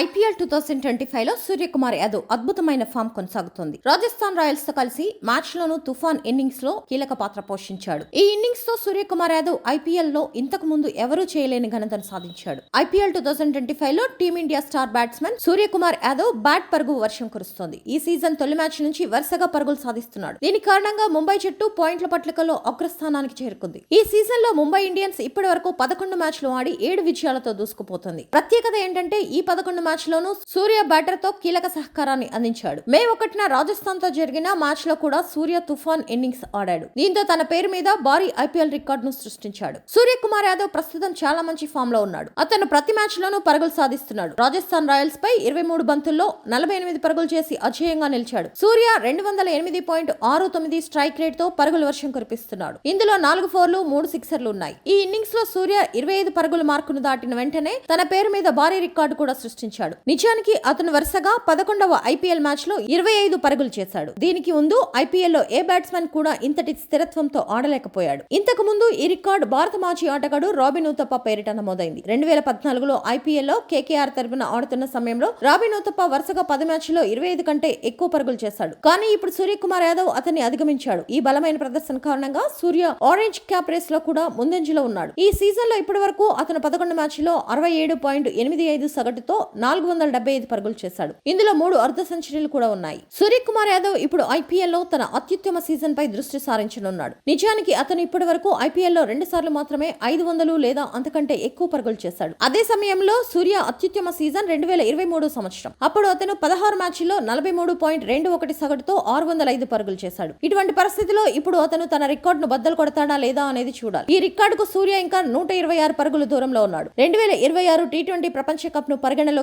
IPL two thousand twenty ఫైవ్లో సూర్యకుమార్ యాదవ్ అద్భుతమైన form కొనసాగుతోంది. రాజస్థాన్ రాయల్స్తో కలిసి మ్యాచ్ లోను తుఫాన్ ఇన్నింగ్స్లో కీలక పాత్ర పోషించాడు. ఈ ఇన్నింగ్స్తో సూర్యకుమార్ యాదవ్ ఐపీఎల్లో ఇంతకు ముందు ఎవరూ చేయలేని ఘనతను సాధించాడు. ఐపీఎల్ టూ థౌసండ్ ట్వంటీ ఫైవ్లో team India star batsmen Suryakumar Yadav bat పరుగు వర్షం కురుస్తోంది. ఈ సీజన్ తొలి మ్యాచ్ నుంచి వరుసగా పరుగులు సాధిస్తున్నాడు. దీని కారణంగా ముంబై జట్టు పాయింట్ల పట్లికలో అగ్రస్థానానికి చేరుకుంది. ఈ సీజన్లో ముంబై ఇండియన్స్ ఇప్పటి వరకు పదకొండు మ్యాచ్లు ఆడి ఏడు విజయాలతో దూసుకుపోతుంది. ప్రత్యేకత ఏంటంటే ఈ పదకొండు మ్యాచ్ లోను సూర్య బ్యాటర్తో కీలక సహకారాన్ని అందించాడు. మే ఒకటిన రాజస్థాన్తో జరిగిన మ్యాచ్లో కూడా సూర్య తుఫాన్ ఇన్నింగ్స్ ఆడాడు. దీంతో తన పేరు మీద భారీ ఐపీఎల్ రికార్డ్ను సృష్టించాడు. సూర్య కుమార్ యాదవ్ ప్రస్తుతం చాలా మంచి ఫామ్లో ఉన్నాడు. అతను ప్రతి మ్యాచ్ లోనూ పరుగులు సాధిస్తున్నాడు. రాజస్థాన్ రాయల్స్ పై ఇరవై మూడు బంతుల్లో నలభై ఎనిమిది పరుగులు చేసి అజేయంగా నిలిచాడు. సూర్య రెండు వందల ఎనిమిది పాయింట్ ఆరు తొమ్మిది స్ట్రైక్ రేట్తో పరుగుల వర్షం కురిపిస్తున్నాడు. ఇందులో నాలుగు ఫోర్లు మూడు సిక్సర్లు ఉన్నాయి. ఈ ఇన్నింగ్స్లో సూర్య ఇరవై ఐదు పరుగుల మార్కును దాటిన వెంటనే తన పేరు మీద భారీ రికార్డు కూడా సృష్టించాడు. నిజానికి అతను వరుసగా పదకొండవ ఐపీఎల్ మ్యాచ్లో ఇరవై ఐదు పరుగులు చేశాడు. దీనికి ముందు ఐపీఎల్లో ఏ బ్యాట్స్మెన్ కూడా ఇంతటి స్థిరత్వంతో ఆడలేకపోయాడు. ఇంతకు ముందు ఈ రికార్డు భారత మాజీ ఆటగాడు రాబిన్ ఉతప్ప పేరిట నమోదైంది. రెండు వేల పద్నాలుగులో ఐపీఎల్లో కేకేఆర్ తరపున ఆడుతున్న సమయంలో రాబిన్ ఉతప్ప వరుసగా పది మ్యాచ్ల్లో ఇరవై ఐదు కంటే ఎక్కువ పరుగులు చేశాడు. కానీ ఇప్పుడు సూర్యకుమార్ యాదవ్ అతన్ని అధిగమించాడు. ఈ బలమైన ప్రదర్శన కారణంగా సూర్య ఆరెంజ్ క్యాప్ రేస్లో కూడా ముందంజలో ఉన్నాడు. ఈ సీజన్లో ఇప్పటి వరకు అతను పదకొండు మ్యాచ్లో అరవై ఏడు పాయింట్ ఎనిమిది ఐదు సగటుతో నాలుగు వందల డెబ్బై ఐదు పరుగులు చేశాడు. ఇందులో మూడు అర్ధ సెంచరీలు కూడా ఉన్నాయి. సూర్యకుమార్ యాదవ్ ఇప్పుడు ఐపీఎల్లో తన అత్యుత్తమ సీజన్ పై దృష్టి సారించనున్నాడు. నిజానికి అతను ఇప్పటి వరకు ఐపీఎల్లో రెండు సార్లు మాత్రమే ఐదు వందలు లేదా అంతకంటే ఎక్కువ పరుగులు చేశాడు. అదే సమయంలో సూర్య అత్యుత్తమ సీజన్ రెండు వేల ఇరవై మూడు సంవత్సరం. అప్పుడు అతను పదహారు మ్యాచ్ల్లో నలభై మూడు పాయింట్ రెండు ఒకటి సగటుతో ఆరు వందల ఐదు పరుగులు చేశాడు. ఇటువంటి పరిస్థితిలో ఇప్పుడు అతను తన రికార్డును బద్దలు కొడతాడా లేదా అనేది చూడాలి. ఈ రికార్డుకు సూర్య ఇంకా నూట ఇరవై ఆరు పరుగుల దూరంలో ఉన్నాడు. రెండు వేల ఇరవై ఆరు టీ ట్వంటీ ప్రపంచ కప్ను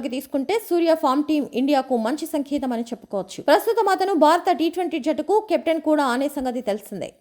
పరిగణలోకి తీసుకుంటే సూర్య ఫామ్ టీం ఇండియాకు మంచి సంకేతం అని చెప్పుకోవచ్చు. ప్రస్తుతం అతను భారత టీ ట్వంటీ జట్టుకు కెప్టెన్ కూడా అనే సంగతి తెలిసిందే.